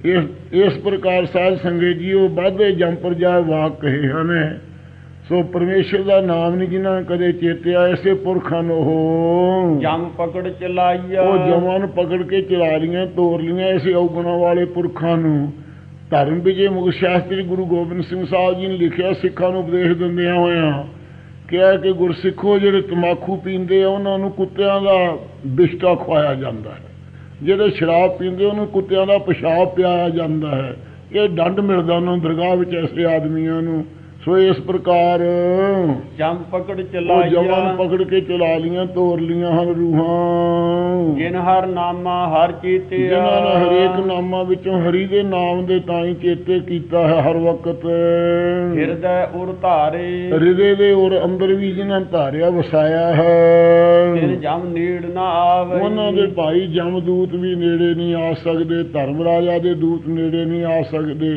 ਇਸ ਇਸ ਪ੍ਰਕਾਰ ਸਾਧ ਸੰਗਤ ਜੀਓ ਬਾਧੇ ਜੰਪਰ ਜਾ ਵਾਕ ਕਹੇ ਹਨ। ਸੋ ਪਰਮੇਸ਼ਰ ਦਾ ਨਾਮ ਨਹੀਂ ਜਿਨ੍ਹਾਂ ਨੇ ਕਦੇ ਚੇਤਿਆ ਐਸੇ ਪੁਰਖਾਂ ਨੂੰ ਉਹ। ਜਮ ਪਕੜ ਚਲਾਈਆ। ਉਹ ਜਵਾਂ ਨੂੰ ਪਕੜ ਕੇ ਚਲਾ ਲੀਆਂ ਤੋਰ ਲੀਆਂ ਐਸੇ ਔਗੁਣਾਂ ਵਾਲੇ ਪੁਰਖਾਂ ਨੂੰ। ਧਰਮ ਵਿਜੇ ਮੁਖ ਸ਼ਾਸਤਰੀ ਗੁਰੂ ਗੋਬਿੰਦ ਸਿੰਘ ਸਾਹਿਬ ਜੀ ਨੇ ਲਿਖਿਆ ਸਿੱਖਾਂ ਨੂੰ ਉਪਦੇਸ਼ ਦਿੰਦਿਆਂ ਹੋਇਆਂ। ਕਿਹਾ ਕਿ ਗੁਰਸਿੱਖੋ ਜਿਹੜੇ ਤਮਾਕੂ ਪੀਂਦੇ ਆ ਉਹਨਾਂ ਨੂੰ ਕੁੱਤਿਆਂ ਦਾ ਬਿਸ਼ਟਾ ਖਵਾਇਆ ਜਾਂਦਾ ਹੈ। ਜਿਹੜੇ ਸ਼ਰਾਬ ਪੀਂਦੇ, ਉਹਨੂੰ ਕੁੱਤਿਆਂ ਦਾ ਪਿਸ਼ਾਬ ਪਿਆਇਆ ਜਾਂਦਾ ਹੈ। ਇਹ ਡੰਡ ਮਿਲਦਾ ਉਹਨਾਂ, ਦਰਗਾਹ ਵਿੱਚ ਐਸੇ ਆਦਮੀਆਂ ਨੂੰ। ਸੋ ਇਸ ਪ੍ਰਕਾਰ ਜਮ ਪਕੜ ਚਲਾਈਆ। ਜਵਾਨ ਪਕੜ ਕੇ ਚਲਾ ਲੀਆਂ ਤੋਰ ਲੀਆਂ ਹਨ ਰੂਹਾਂ। ਜਿਨ ਹਰ ਨਾਮਾ ਹਰ ਚੇਤਿਆ ਜਿਨ੍ਹਾਂ ਨੇ ਹਰੇਕ ਨਾਮਾਂ ਵਿੱਚੋਂ ਹਰੀ ਦੇ ਨਾਮ ਦੇ ਤਾਂ ਹੀ ਚੇਤੇ ਕੀਤਾ ਹੈ ਹਰ ਵਕਤ। ਹਿਰਦੈ ਉਰ ਧਾਰੇ। ਹਿਰਦੇ ਦੇ ਔਰ ਅੰਦਰ ਵੀ ਜਿਨ੍ਹਾਂ ਧਾਰਿਆ ਵਸਾਇਆ ਜਿਨ ਹੈ ਜਮ ਨੀੜ ਨਾ ਆਵੇ। ਉਹਨਾਂ ਦੇ ਭਾਈ ਜਮਦੂਤ ਵੀ ਨੇੜੇ ਨਹੀਂ ਆ ਸਕਦੇ ਧਰਮ ਰਾਜਾ ਦੇ ਦੂਤ ਨੇੜੇ ਨਹੀਂ ਆ ਸਕਦੇ।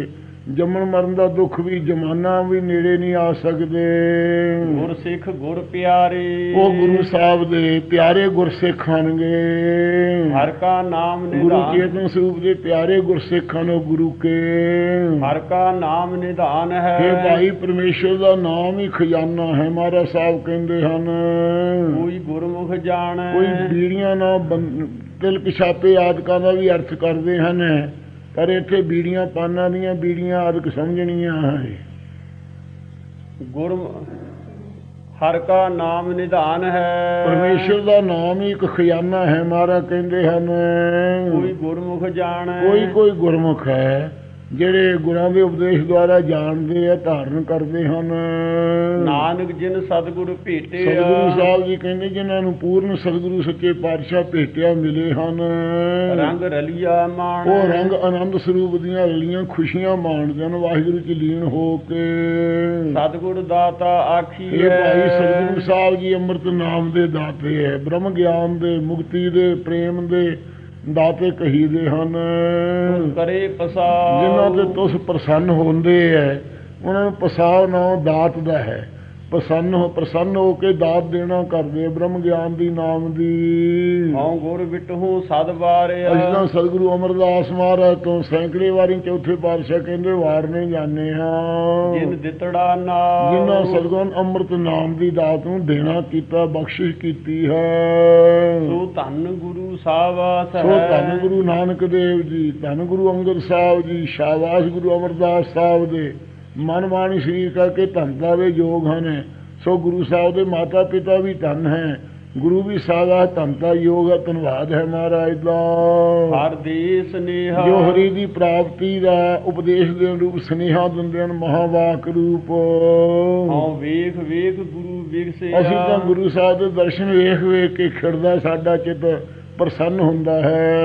ਜੰਮਣ ਮਰਨ ਦਾ ਦੁੱਖ ਵੀ ਜਮਾਨਾ ਵੀ ਨੇੜੇ ਨਹੀਂ ਆ ਸਕਦੇ। ਗੁਰ ਸਿੱਖ ਗੁਰ ਪਿਆਰੇ। ਉਹ ਗੁਰੂ ਸਾਹਿਬ ਦੇ ਪਿਆਰੇ ਗੁਰਸਿੱਖ ਹਨਗੇ ਹਰ ਕਾ ਨਾਮ ਗੁਰੂ ਨਿਧਾਨ। ਚੇਤਨ ਸਰੂਪ ਦੇ ਪਿਆਰੇ ਗੁਰਸਿੱਖਾਂ ਨੂੰ ਗੁਰੂ ਕੇ। ਹਰ ਕਾ ਨਾਮ ਨਿਧਾਨ ਹੈ। ਇਹ ਭਾਈ ਪਰਮੇਸ਼ਰ ਦਾ ਨਾਮ ਹੀ ਖਜ਼ਾਨਾ ਹੈ ਮਹਾਰਾਜ ਸਾਹਿਬ ਕਹਿੰਦੇ ਹਨ। ਕੋਈ ਗੁਰਮੁਖ ਜਾਣੈ। ਕੋਈ ਬੀੜੀਆਂ ਨਾਲ ਬੰ- ਤਿਲ ਪਿਛਾਪੇ ਆਦਿਕਾਂ ਦਾ ਵੀ ਅਰਥ ਕਰਦੇ ਹਨ। ਪਰ ਇੱਥੇ ਬੀੜੀਆਂ ਪਾਨਾਂ ਦੀਆਂ ਬੀੜੀਆਂ ਆਦਿਕ ਸਮਝਣੀਆਂ ਹੈ ਗੁਰ ਹਰ ਕਾ ਨਾਮ ਨਿਧਾਨ ਹੈ। ਪਰਮੇਸ਼ਰ ਦਾ ਨਾਮ ਹੀ ਇੱਕ ਖਜ਼ਾਨਾ ਹੈ ਮਾਰਾ ਕਹਿੰਦੇ ਹਨ। ਕੋਈ ਗੁਰਮੁਖ ਜਾਣੈ। ਕੋਈ ਕੋਈ ਗੁਰਮੁਖ ਹੈ। ਜਿਹੜੇ ਗੁਰਾਂ ਦੇ ਉਪਦੇਸ਼ ਦੁਆਰਾ ਜਾਣਦੇ ਆ ਧਾਰਨ ਕਰਦੇ ਹਨ। ਨਾਨਕ ਜਿਨ ਸਤਿਗੁਰ ਭੇਟੇ ਸਤਿਗੁਰੂ ਸਾਹਿਬ ਜੀ ਕਹਿੰਦੇ ਜਿਨ੍ਹਾਂ ਨੂੰ ਪੂਰਨ ਸਤਿਗੁਰੂ ਸੱਚੇ ਪਾਤਸ਼ਾਹ ਭੇਟਿਆ ਮਿਲੇ ਹਨ। ਰੰਗ ਰਲੀਆ ਮਾਣ। ਉਹ ਰੰਗ ਆਨੰਦ ਸਰੂਪ ਦੀਆਂ ਰਲੀਆਂ ਖੁਸ਼ੀਆਂ ਮਾਣਦੇ ਹਨ ਵਾਹਿਗੁਰੂ ਚ ਲੀਨ ਹੋ ਕੇ। ਸਤਿਗੁਰ ਦਾਤਾ ਆਖੀ ਇਹ ਭਾਈ ਸਤਿਗੁਰੂ ਸਾਹਿਬ ਜੀ ਅੰਮ੍ਰਿਤ ਨਾਮ ਦੇ ਦਾਤੇ ਹੈ। ਬ੍ਰਹਮ ਗਿਆਨ ਦੇ ਮੁਕਤੀ ਦੇ ਪ੍ਰੇਮ ਦੇ ਦਾਤੇ ਕਹੀਦੇ ਹਨ। ਕਰੇ ਪਸਾ ਜਿਨ੍ਹਾਂ ਤੇ ਤੁਸ ਪ੍ਰਸੰਨ ਹੁੰਦੇ ਹੈ ਉਹਨਾਂ ਨੂੰ ਪਸਾਵ ਨਾਮ ਦਾਤ ਦਾ ਹੈ। ਪ੍ਰਸੰਨ ਹੋ ਪ੍ਰਸੰਨ ਹੋ ਕੇ ਦਾਤ ਦੇਣਾ ਕਰਦੇ ਬ੍ਰਹਮ ਗਿਆਨ ਦੀ ਨਾਮ ਦੀ। ਹਉ ਗੁਰ ਵਿਟਹੂ ਸਦ ਵਾਰਿਆ। ਤਾਂ ਸਤਿਗੁਰੂ ਅਮਰਦਾਸ ਮਹਾਰਾਜ ਤੋਂ ਸੈਂਕੜੇ ਵਾਰੀ ਚੌਥੇ ਪਾਤਸ਼ਾਹ ਕਹਿੰਦੇ ਵਾਰਨੇ ਜਾਂਦੇ ਹਾਂ। ਜਿਨ ਦਿੱਤੜਾ ਨਾਮ। ਜਿਨ੍ਹਾਂ ਸਤਿਗੁਰਾਂ ਅੰਮ੍ਰਿਤ ਨਾਮ ਦੀ ਦਾਤ ਨੂੰ ਦੇਣਾ ਕੀਤਾ ਬਖਸ਼ਿਸ਼ ਕੀਤੀ ਹੈ। ਸੋ ਧੰਨ ਗੁਰੂ ਸਾਹਿਬਾਸ ਸੋ ਧੰਨ ਗੁਰੂ ਨਾਨਕ ਦੇਵ ਜੀ ਧੰਨ ਗੁਰੂ ਅੰਗਦ ਸਾਹਿਬ ਜੀ ਸ਼ਾਬਾਸ਼ ਗੁਰੂ ਅਮਰਦਾਸ ਸਾਹਿਬ ਦੇ। ਮਨ ਬਾਣੀ ਸਰੀਰ ਕਰਕੇ ਧੰਨਤਾ ਦੇ ਯੋਗ ਹਨ। ਸੋ ਗੁਰੂ ਸਾਹਿਬ ਦੇ ਮਾਤਾ ਪਿਤਾ ਵੀ ਧੰਨ ਹੈ। ਗੁਰੂ ਵੀ ਸਾਦਾ ਧੰਨਤਾ ਯੋਗ ਹੈ। ਧੰਨਵਾਦ ਹੈ ਮਹਾਰਾਜ ਦਾ। ਹਰ ਦੇਸ ਨੇਹਾ ਜੋ ਹਰੀ ਦੀ ਪ੍ਰਾਪਤੀ ਦਾ ਉਪਦੇਸ਼ ਦੇ ਰੂਪ ਸਨੇਹਾ ਦਿੰਦੇ ਹਨ ਮਹਾਵਾਕ ਰੂਪ। ਹਉ ਵੇਖ ਵੇਖ ਗੁਰੂ ਅਸੀਂ ਤਾਂ ਗੁਰੂ ਸਾਹਿਬ ਦੇ ਦਰਸ਼ਨ ਵੇਖ ਵੇਖ ਕੇ ਖਿੜਦਾ ਸਾਡਾ ਚਿੱਤ ਪ੍ਰਸੰਨ ਹੁੰਦਾ ਹੈ।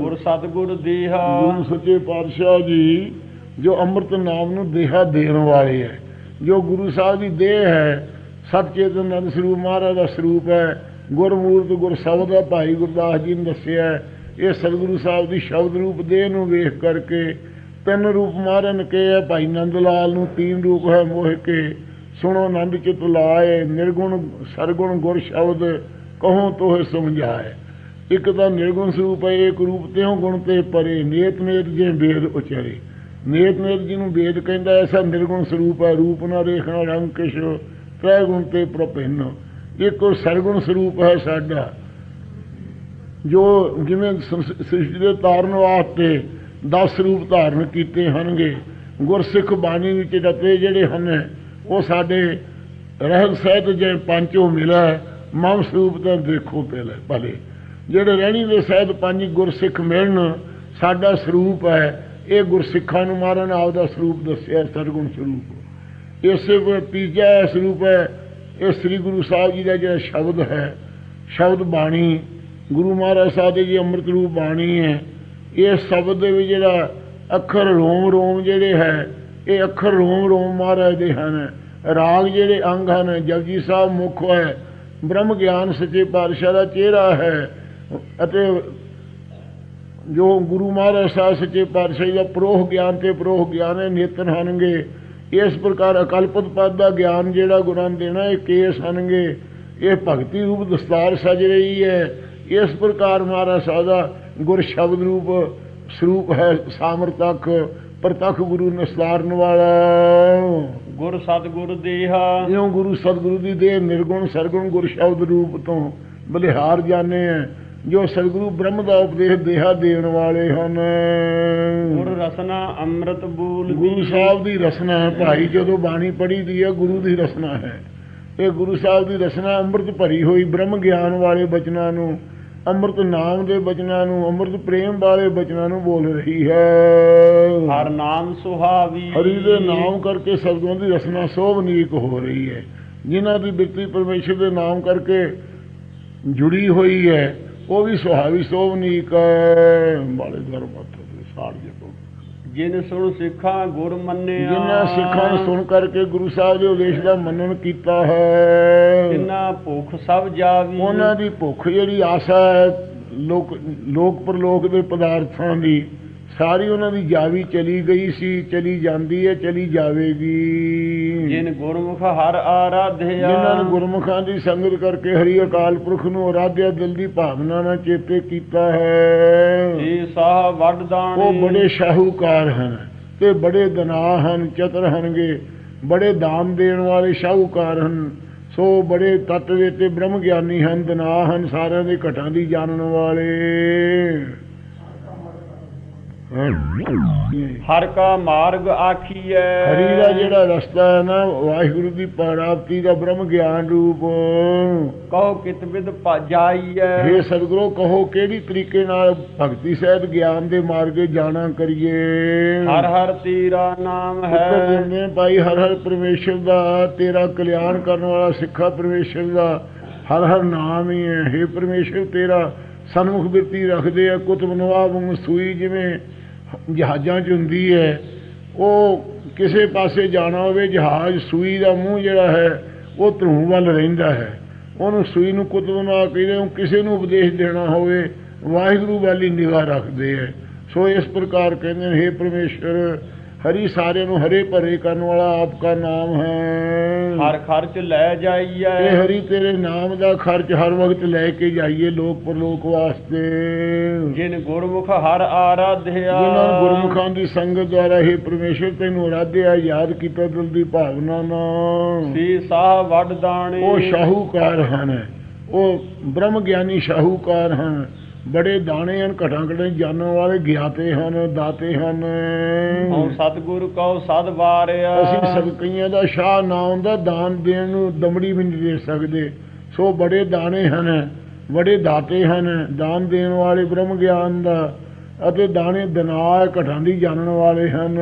ਗੁਰ ਸਤਿਗੁਰ ਦੇਹਾ। ਗੁਰੂ ਸੱਚੇ ਪਾਤਸ਼ਾਹ ਜੀ ਜੋ ਅੰਮ੍ਰਿਤ ਨਾਮ ਨੂੰ ਦੇਹਾ ਦੇਣ ਵਾਲੇ ਹੈ ਜੋ ਗੁਰੂ ਸਾਹਿਬ ਦੀ ਦੇਹ ਹੈ ਸਤ ਚੇਤਨ ਅਨੰਦ ਸਰੂਪ ਮਹਾਰਾਜ ਦਾ ਸਰੂਪ ਹੈ ਗੁਰਮੂਰਤ ਗੁਰ ਸ਼ਬਦ ਭਾਈ ਗੁਰਦਾਸ ਜੀ ਨੇ ਦੱਸਿਆ ਇਹ ਸਤਿਗੁਰੂ ਸਾਹਿਬ ਦੀ ਸ਼ਬਦ ਰੂਪ ਦੇਹ ਨੂੰ ਵੇਖ ਕਰਕੇ ਤਿੰਨ ਰੂਪ ਮਹਾਰਾਜ ਨੇ ਕਿਹਾ ਹੈ, ਭਾਈ ਨੰਦ ਲਾਲ ਨੂੰ ਤੀਨ ਰੂਪ ਹੈ ਮੋਹ ਕੇ ਸੁਣੋ ਆਨੰਦ ਚਿਤ ਲਾਏ ਨਿਰਗੁਣ ਸਰਗੁਣ ਗੁਰ ਸ਼ਬਦ ਕਹੋ ਤੋਹ ਸਮਝਾਏ। ਇੱਕ ਤਾਂ ਨਿਰਗੁਣ ਸਰੂਪ ਹੈ ਇੱਕ ਰੂਪ ਤੇ ਗੁਣ ਤੇ ਪਰੇ ਨੇਤ ਨੇਤ ਜੇ ਬੇਦ ਉਚਰੇ। ਨੇਤ ਨੇਤ ਜਿਹਨੂੰ ਵੇਦ ਕਹਿੰਦਾ ਐਸਾ ਨਿਰਗੁਣ ਸਰੂਪ ਹੈ, ਰੂਪ ਨਾ ਰੇਖਣਾ ਰੰਗ ਕਿਛ ਤ੍ਰੈ ਗੁਣ ਤੇ ਪ੍ਰਪਿੰਨ ਇੱਕ ਸਰਗੁਣ ਸਰੂਪ ਹੈ ਸਾਡਾ, ਜੋ ਜਿਵੇਂ ਸ੍ਰਿਸ਼ਟੀ ਦੇ ਤਾਰਨ ਵਾਸਤੇ 10 ਰੂਪ ਧਾਰਨ ਕੀਤੇ ਹਨਗੇ ਗੁਰਸਿੱਖ ਬਾਣੀ ਵਿੱਚ ਰਤੇ ਜਿਹੜੇ ਹਨ, ਉਹ ਸਾਡੇ ਰਹਿਤ ਸਹਿਤ ਜੇ ਪੰਚੋ ਮਿਲਾ, ਮਮ ਸਰੂਪ ਤਾਂ ਦੇਖੋ ਪਹਿਲੇ, ਭਲੇ। ਜਿਹੜੇ ਰਹਿਣੀ ਦੇ ਸਹਿਤ ਪੰਜ ਗੁਰਸਿੱਖ ਮਿਲਣ, ਸਾਡਾ ਸਰੂਪ ਹੈ ਇਹ ਗੁਰਸਿੱਖਾਂ ਨੂੰ ਮਹਾਰਾਜ ਮਾਰਨ ਆਪਦਾ ਸਰੂਪ ਦੱਸਿਆ ਸਰਗੁਣ ਸਰੂਪ। ਇਸੇ ਕੋ ਤੀਜਾ ਸਰੂਪ ਹੈ, ਇਹ ਸ੍ਰੀ ਗੁਰੂ ਸਾਹਿਬ ਜੀ ਦਾ ਜਿਹੜਾ ਸ਼ਬਦ ਹੈ, ਸ਼ਬਦ ਬਾਣੀ। ਗੁਰੂ ਮਹਾਰਾਜ ਸਾਹਿਬ ਦੀ ਜੀ ਅੰਮ੍ਰਿਤ ਰੂਪ ਬਾਣੀ ਹੈ। ਇਹ ਸ਼ਬਦ ਦੇ ਵਿੱਚ ਜਿਹੜਾ ਅੱਖਰ ਰੋਮ ਰੋਮ ਜਿਹੜੇ ਹੈ, ਇਹ ਅੱਖਰ ਰੋਮ ਰੋਮ ਮਹਾਰਾਜ ਦੇ ਹਨ। ਰਾਗ ਜਿਹੜੇ ਅੰਗ ਹਨ, ਜਪਜੀ ਸਾਹਿਬ ਮੁੱਖ ਹੈ। ਬ੍ਰਹਮ ਗਿਆਨ ਸੱਚੇ ਪਾਤਸ਼ਾਹ ਦਾ ਚਿਹਰਾ ਹੈ। ਅਤੇ ਜੋ ਗੁਰੂ ਮਹਾਰਾਜ ਸਾਹਿਬ ਸੱਚੇ ਪਾਤਸ਼ਾਹ ਦਾ ਪ੍ਰੋਹ ਗਿਆਨ ਤੇ ਪ੍ਰੋਹ ਗਿਆਨ ਹੈ ਨੇਤਨ ਹਨਗੇ। ਇਸ ਪ੍ਰਕਾਰ ਅਕਲਪਤ ਪਦ ਦਾ ਗਿਆਨ ਜਿਹੜਾ ਗੁਰਾਂ ਦੇਣਾ ਇਹ ਕੇਸ ਹਨਗੇ। ਇਹ ਭਗਤੀ ਰੂਪ ਦਸਤਾਰ ਸਜ ਰਹੀ ਹੈ। ਇਸ ਪ੍ਰਕਾਰ ਮਹਾਰਾਜ ਸਾਹਿਬ ਦਾ ਗੁਰ ਸ਼ਬਦ ਰੂਪ ਸਰੂਪ ਹੈ ਸਾਮਰਤਕ ਪ੍ਰਤੱਖ ਗੁਰੂ ਨਸਤਾਰਨ ਵਾਲਾ। ਗੁਰ ਸਤਿਗੁਰ ਦੇਹਾ। ਜਿਉਂ ਗੁਰੂ ਸਤਿਗੁਰੂ ਦੀ ਦੇਹ ਨਿਰਗੁਣ ਸਰਗੁਣ ਗੁਰ ਸ਼ਬਦ ਰੂਪ ਤੋਂ ਬਲਿਹਾਰ ਜਾਣੇ ਹੈ ਜੋ ਸਤਿਗੁਰੂ ਬ੍ਰਹਮ ਦਾ ਉਪਦੇਸ਼ ਦੇਹਾ ਦੇਣ ਵਾਲੇ ਹਨ। ਗੁਰ ਰਸਨਾ ਅੰਮ੍ਰਿਤ ਬੂਲ ਗੁਰੂ ਸਾਹਿਬ ਦੀ ਰਸਨਾ ਹੈ ਭਾਈ ਜਦੋਂ ਬਾਣੀ ਪੜ੍ਹੀ ਦੀ ਹੈ ਗੁਰੂ ਦੀ ਰਸਨਾ ਹੈ। ਇਹ ਗੁਰੂ ਸਾਹਿਬ ਦੀ ਰਸਨਾ ਅੰਮ੍ਰਿਤ ਭਰੀ ਹੋਈ ਬ੍ਰਹਮ ਗਿਆਨ ਵਾਲੇ ਬਚਨਾਂ ਨੂੰ ਅੰਮ੍ਰਿਤ ਨਾਮ ਦੇ ਬਚਨਾਂ ਨੂੰ ਅੰਮ੍ਰਿਤ ਪ੍ਰੇਮ ਵਾਲੇ ਬਚਨਾਂ ਨੂੰ ਬੋਲ ਰਹੀ ਹੈ। ਹਰ ਨਾਮ ਸੁਹਾਵੀ। ਹਰੀ ਦੇ ਨਾਮ ਕਰਕੇ ਸਤਿਗੁਰਾਂ ਦੀ ਰਸਨਾ ਸੋਭਨੀਕ ਹੋ ਰਹੀ ਹੈ। ਜਿਨ੍ਹਾਂ ਦੀ ਬਿਰਤੀ ਪਰਮੇਸ਼ਰ ਦੇ ਨਾਮ ਕਰਕੇ ਜੁੜੀ ਹੋਈ ਹੈ ਉਹ ਵੀ ਸੁਹਾਵੀ ਸੋਭਨੀਕ ਹੈ ਬਾਲੇ ਦਰ ਦੇ ਸਾੜ ਜਪੋ ਜਿਨ ਸੁਣ ਸਿੱਖਾਂ ਗੁਰ ਮੰਨਿਆ। ਜਿਨ੍ਹਾਂ ਸਿੱਖਾਂ ਨੇ ਸੁਣ ਕਰਕੇ ਗੁਰੂ ਸਾਹਿਬ ਦੇ ਉਦੇਸ਼ ਦਾ ਮੰਨਣ ਕੀਤਾ ਹੈ। ਜਿਨ੍ਹਾਂ ਭੁੱਖ ਸਭ ਜਾਵੀ। ਉਹਨਾਂ ਦੀ ਭੁੱਖ ਜਿਹੜੀ ਆਸਾ ਹੈ ਲੋਕ ਲੋਕ ਪਰਲੋਕ ਦੇ ਪਦਾਰਥਾਂ ਦੀ ਸਾਰੀ ਉਹਨਾਂ ਦੀ ਜਾਵੀ ਚਲੀ ਗਈ ਸੀ ਚਲੀ ਜਾਂਦੀ ਹੈ ਚਲੀ ਜਾਵੇਗੀ। ਜਿਨ ਗੁਰਮੁਖ ਹਰ ਆਰਾਧਿਆ। ਜਿਨ੍ਹਾਂ ਨੇ ਗੁਰਮੁਖਾਂ ਦੀ ਸੰਗਤ ਕਰਕੇ ਹਰੀ ਅਕਾਲ ਪੁਰਖ ਨੂੰ ਅਰਾਧਿਆ ਦਿਲ ਦੀ ਭਾਵਨਾ ਨਾਲ ਚੇਤੇ ਕੀਤਾ ਹੈ। ਇਹ ਸਾਹ ਵੱਡ ਦਾਣੇ। ਉਹ ਬੜੇ ਸ਼ਾਹੂਕਾਰ ਹਨ ਤੇ ਬੜੇ ਗਨਾਹ ਹਨ ਚਤਰ ਹਨਗੇ। ਬੜੇ ਦਾਨ ਦੇਣ ਵਾਲੇ ਸ਼ਾਹੂਕਾਰ ਹਨ। ਸੋ ਬੜੇ ਤੱਤ ਦੇ ਤੇ ਬ੍ਰਹਮ ਗਿਆਨੀ ਹਨ ਦਨਾਹ ਹਨ ਸਾਰਿਆਂ ਦੇ ਘਟਾਂ ਦੀ ਜਾਣਨ ਵਾਲੇ। ਹਰ ਕਾ ਮਾਰਗ ਆਖੀਐ। ਹਰੀ ਦਾ ਜਿਹੜਾ ਰਸਤਾ ਹੈ ਨਾ ਵਾਹਿਗੁਰੂ ਦੀ ਪ੍ਰਾਪਤੀ ਦਾ ਬ੍ਰਹਮ ਗਿਆਨ ਰੂਪ। ਕਹੋ ਕਿਤ ਵਿਦ ਜਾਈਐ। हे ਸਤਿਗੁਰੂ ਕਹੋ ਕਿਹੜੀ ਤਰੀਕੇ ਨਾਲ ਭਗਤੀ ਸਹਿਤ ਗਿਆਨ ਦੇ ਮਾਰਗੇ ਜਾਣਾ ਕਰੀਏ। ਹਰ ਹਰ ਤੇਰਾ ਨਾਮ ਹੈ। ਭਾਈ ਹਰ ਹਰ ਪਰਮੇਸ਼ਰ ਦਾ ਤੇਰਾ ਕਲਿਆਣ ਕਰਨ ਵਾਲਾ ਸਿੱਖਾ ਪਰਮੇਸ਼ਰ ਦਾ ਹਰ ਹਰ ਨਾਮ ਹੀ ਹੈ। हे ਪਰਮੇਸ਼ਰ ਤੇਰਾ ਸਨਮੁਖ ਬਿਰਤੀ ਰੱਖਦੇ ਆ, ਕੁਤਬ ਨਵਾਬ ਵਾਂਗ ਸੂਈ ਜਿਵੇਂ ਜਹਾਜ਼ਾਂ 'ਚ ਹੁੰਦੀ ਹੈ, ਉਹ ਕਿਸੇ ਪਾਸੇ ਜਾਣਾ ਹੋਵੇ, ਜਹਾਜ਼ ਸੂਈ ਦਾ ਮੂੰਹ ਜਿਹੜਾ ਹੈ, ਉਹ ਧਰੂ ਵੱਲ ਰਹਿੰਦਾ ਹੈ। ਉਹਨੂੰ ਸੂਈ ਨੂੰ ਕੁਤਬ ਨਵਾਬ ਕਹਿੰਦੇ ਉਹ ਕਿਸੇ ਨੂੰ ਉਪਦੇਸ਼ ਦੇਣਾ ਹੋਵੇ, ਵਾਹਿਗੁਰੂ ਵੱਲ ਹੀ ਨਿਗਾਹ ਰੱਖਦੇ ਹੈ ਸੋ ਇਸ ਪ੍ਰਕਾਰ ਕਹਿੰਦੇ ਨੇ हे ਪਰਮੇਸ਼ਰ ਹਰੀ ਸਾਰਿਆਂ ਨੂੰ ਹਰੇ ਭਰੇ ਕਰਨ ਵਾਲਾ ਆਪ ਕਾ ਨਾਮ ਹੈ। ਹਰ ਖਰਚ ਲੈ ਇਹ ਜਾਈਐ ਹਰੀ ਤੇਰੇ ਨਾਮ ਦਾ ਖਰਚ ਹਰ ਵਕਤ ਲੈ ਕੇ ਜਾਈਏ ਲੋਕ ਪਰਲੋਕ ਵਾਸਤੇ। ਜਿਨ ਗੁਰਮੁਖ ਹਰ ਆਰਾਧਿਆ। ਜਿਨ੍ਹਾਂ ਗੁਰਮੁਖਾਂ ਦੀ ਸੰਗਤ ਦੁਆਰਾ ਹੀ ਪਰਮੇਸ਼ਰ ਤੈਨੂੰ ਆਰਾਧਿਆ ਯਾਦ ਕੀਤਾ ਦਿਲ ਦੀ ਭਾਵਨਾ ਨਾਲ। ਸੀ ਸਾਹ ਵੱਡ ਦਾਣੇ। ਉਹ ਸ਼ਾਹੂਕਾਰ ਹਨ। ਉਹ ਬ੍ਰਹਮ ਗਿਆਨੀ ਸ਼ਾਹੂਕਾਰ ਹਨ। ਬੜੇ ਦਾਣੇ ਹਨ ਘਟਾਂ ਘਟਾਂ ਜਾਣਨ ਵਾਲੇ ਗਿਆਤੇ ਹਨ ਦਾਤੇ ਹਨ। ਹਉ ਸਤਿਗੁਰ ਕਉ ਸਦ ਵਾਰਿਆ। ਅਸੀਂ ਸਭ ਕਈਆਂ ਦਾ ਸ਼ਾਹ ਨਾਮ ਦਾ ਦਾਨ ਦੇਣ ਨੂੰ ਦਮੜੀ ਵੀ ਨਹੀਂ ਦੇ ਸਕਦੇ। ਸੋ ਬੜੇ ਦਾਣੇ ਹਨ ਬੜੇ ਦਾਤੇ ਹਨ ਦਾਨ ਦੇਣ ਵਾਲੇ ਬ੍ਰਹਮ ਗਿਆਨ ਦਾ ਅਤੇ ਦਾਣੇ ਦਿਨਾਰ ਘਟਾਂ ਦੀ ਜਾਣਨ ਵਾਲੇ ਹਨ।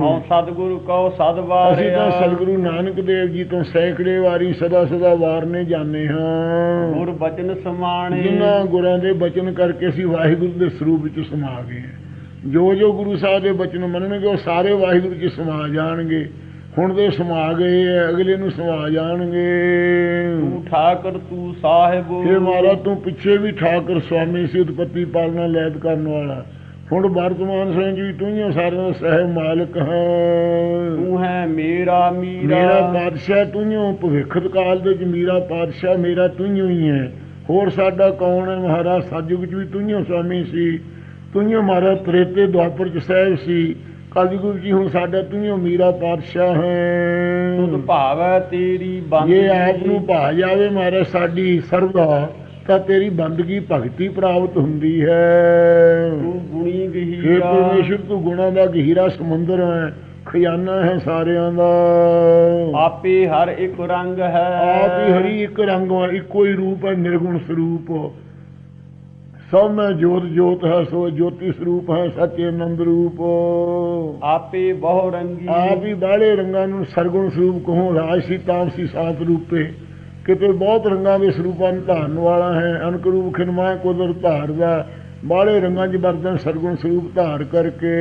ਹਉ ਸਤਿਗੁਰ ਕਉ ਸਦ ਅਸੀਂ ਤਾਂ ਸਤਿਗੁਰੂ ਨਾਨਕ ਦੇਵ ਜੀ ਤੋਂ ਸੈਂਕੜੇ ਵਾਰੀ ਸਦਾ ਸਦਾ ਵਾਰਨੇ ਜਾਂਦੇ ਹਾਂ। ਗੁਰ ਬਚਨ ਸਮਾਣੇ। ਜਿਨ੍ਹਾਂ ਗੁਰਾਂ ਦੇ ਬਚਨ ਕਰਕੇ ਅਸੀਂ ਵਾਹਿਗੁਰੂ ਦੇ ਸਰੂਪ ਵਿੱਚ ਸਮਾ ਗਏ। ਜੋ ਜੋ ਗੁਰੂ ਸਾਹਿਬ ਦੇ ਬਚਨ ਮੰਨਣਗੇ ਉਹ ਸਾਰੇ ਵਾਹਿਗੁਰੂ ਚ ਸਮਾ ਜਾਣਗੇ। ਹੁਣ ਦੇ ਸਮਾ ਗਏ ਆ, ਅਗਲੇ ਨੂੰ ਸਮਾ ਜਾਣਗੇ। ਤੂੰ ਠਾਕਰ ਤੂੰ ਸਾਹਿਬ। ਫੇ ਮਾਰਾ ਤੂੰ ਪਿੱਛੇ ਵੀ ਠਾਕਰ ਸਵਾਮੀ ਸੀ ਉਤਪਤੀ ਪਾਲਣਾ ਲੈਦ ਕਰਨ ਵਾਲਾ। ਹੁਣ ਵਰਤਮਾਨ ਸਿੰਘ ਜੀ ਤੂੰ ਹੀ ਸਾਰਿਆਂ ਦਾ ਸਹਿਬ ਮਾਲਕ ਹੈ। ਤੂੰ ਹੈ ਮੇਰਾ ਮੀਰਾ। ਮੇਰਾ ਪਾਤਸ਼ਾਹ ਤੂੰ ਹੀ ਭਵਿੱਖਤ ਕਾਲ ਦੇ ਵਿੱਚ ਮੇਰਾ ਪਾਤਸ਼ਾਹ ਮੇਰਾ ਤੂੰ ਹੀ ਹੈ ਹੋਰ ਸਾਡਾ ਕੌਣ ਹੈ ਮਹਾਰਾਜ? ਚ ਵੀ ਤੂੰ ਹੀ ਸਵਾਮੀ ਸੀ। ਤੂੰ ਹੀ ਹਮਾਰਾ ਤ੍ਰੇਤੇ ਦੁਆਪਰ ਚ ਸਾਹਿਬ ਸੀ। ਕਲਯੁਗ ਜੀ ਹੁਣ ਸਾਡਾ ਤੂੰ ਹੀ ਓ ਮੇਰਾ ਪਾਤਸ਼ਾਹ ਤੁਧ ਹੈ ਭਾਵੈ ਤੇਰੀ ਬੰਦ ਜੇ ਆਪ ਨੂੰ ਭਾ ਜਾਵੇ ਮਹਾਰਾਜ ਸਾਡੀ ਸਰਦਾ ਤਾਂ ਤੇਰੀ ਬੰਦਗੀ ਭਗਤੀ ਪ੍ਰਾਪਤ ਹੁੰਦੀ ਹੈ। ਤੂੰ ਗੁਣੀ ਗਹੀਰਾ। ਪਰਮੇਸ਼ਰ ਤੂੰ ਗੁਣਾਂ ਦਾ ਗਹਿਰਾ ਸਮੁੰਦਰ ਹੈ ਖਜ਼ਾਨਾ ਹੈ ਸਾਰਿਆਂ ਦਾ। ਆਪੇ ਹਰ ਇੱਕ ਰੰਗ ਹੈ। ਆਪ ਹੀ ਹਰੀ ਇੱਕ ਰੰਗ ਹੈ ਇੱਕੋ ਹੀ ਰੂਪ ਹੈ ਨਿਰਗੁਣ ਸਰੂਪ। ਸਭ ਮੈਂ ਜੋਤ ਜੋਤ ਹੈ ਸੋ ਜੋਤੀ ਸਰੂਪ ਹੈ ਸੱਚੇ ਆਨੰਦ ਰੂਪ। ਆਪੇ ਬਹੁ ਰੰਗੀ। ਆਪ ਹੀ ਬਾਹਲੇ ਰੰਗਾਂ ਨੂੰ ਸਰਗੁਣ ਸਰੂਪ ਕਹੋ ਰਾਜਸੀ ਤਾਮਸੀ ਸਾਤ ਰੂਪੇ। ਕਿਤੇ ਬਹੁਤ ਰੰਗਾਂ ਦੇ ਸਰੂਪਾਂ ਨੂੰ ਧਾਰਨ ਵਾਲਾ ਹੈ ਅਨਕ ਰੂਪ ਖਿਨਮਾ ਕੁਦਰਤ ਧਾਰਦਾ। ਬਾਹਲੇ ਰੰਗਾਂ 'ਚ ਵਰਤਨ ਸਰਗੁਣ ਸਰੂਪ ਧਾਰ ਕਰਕੇ।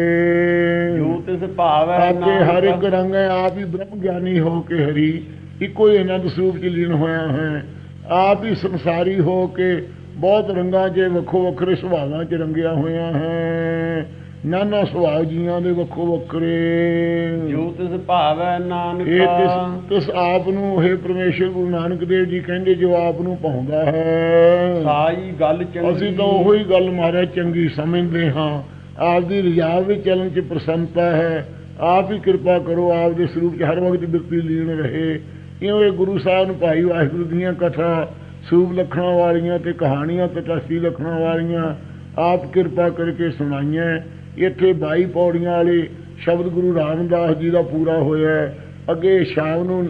ਜੋ ਤਿਸ ਭਾਵੈ ਆਪੇ ਹਰ ਇੱਕ ਰੰਗ ਹੈ ਆਪ ਹੀ ਬ੍ਰਹਮ ਗਿਆਨੀ ਹੋ ਕੇ ਹਰੀ। ਇੱਕੋ ਹੀ ਆਨੰਦ ਸਰੂਪ ਚ ਲੀਨ ਹੋਇਆ ਹੈ। ਆਪ ਹੀ ਸੰਸਾਰੀ ਹੋ ਕੇ ਬਹੁਤ ਰੰਗਾਂ 'ਚ ਵੱਖੋ ਵੱਖਰੇ ਸੁਭਾਵਾਂ 'ਚ ਰੰਗਿਆ ਹੋਇਆ ਹੈ। ਨਾਨਾ ਸੁਭਾਅ ਜੀਆਂ ਦੇ ਵੱਖੋ ਵੱਖਰੇ। ਜੋ ਤਿਸ ਭਾਵੈ ਇਹ ਨਾਨਕਾ ਤਿਸ ਤਿਸ ਆਪ ਨੂੰ ਇਹ ਪਰਮੇਸ਼ਰ ਗੁਰੂ ਨਾਨਕ ਦੇਵ ਜੀ ਕਹਿੰਦੇ ਜੋ ਆਪ ਨੂੰ ਪਾਉਂਦਾ ਹੈ। ਸਾਈ ਗੱਲ ਚੰਗੀ। ਅਸੀਂ ਤਾਂ ਉਹੀ ਗੱਲ ਮਾਰਿਆ ਚੰਗੀ ਸਮਝਦੇ ਹਾਂ। ਆਪ ਦੀ ਰਜਾ ਵਿੱਚ ਚੱਲਣ 'ਚ ਪ੍ਰਸੰਨਤਾ ਹੈ। ਆਪ ਹੀ ਕਿਰਪਾ ਕਰੋ ਆਪ ਦੇ ਸਰੂਪ 'ਚ ਹਰ ਵਕਤ ਬਿਰਤੀ ਲੀਨ ਰਹੇ। ਇਹ ਗੁਰੂ ਸਾਹਿਬ ਨੂੰ ਭਾਈ ਵਾਹਿਗੁਰੂ ਦੀਆਂ ਕਥਾ ਸੂਬ ਲਖਣਾ ਵਾਲੀਆਂ ਤੇ ਕਹਾਣੀਆਂ ਤੇ ਤਸੀ ਲਖਣਾ ਵਾਲੀਆਂ ਆਪ ਕਿਰਪਾ ਕਰਕੇ ਸੁਣਾਈਆਂ। ਇੱਥੇ 22 ਪੌੜੀਆਂ ਵਾਲੇ ਸ਼ਬਦ ਗੁਰੂ ਰਾਮਦਾਸ ਜੀ ਦਾ ਪੂਰਾ ਹੋਇਆ। ਅੱਗੇ ਸ਼ਾਮ ਨੂੰ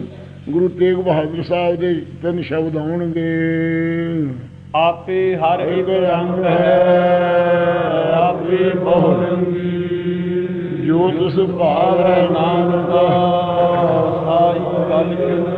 ਗੁਰੂ ਤੇਗ ਬਹਾਦਰ ਸਾਹਿਬ ਦੇ ਤਿੰਨ ਸ਼ਬਦ ਆਉਣਗੇ। ਆਪੇ ਹਰ ਇੱਕ ਰੰਗ ਹੈ ਆਪੇ ਬਹੁ ਰੰਗੀ ਜੋ ਤਿਸ ਭਾਵ ਨਾਨਕਾ ਸਾਈ ਚੰਗੀ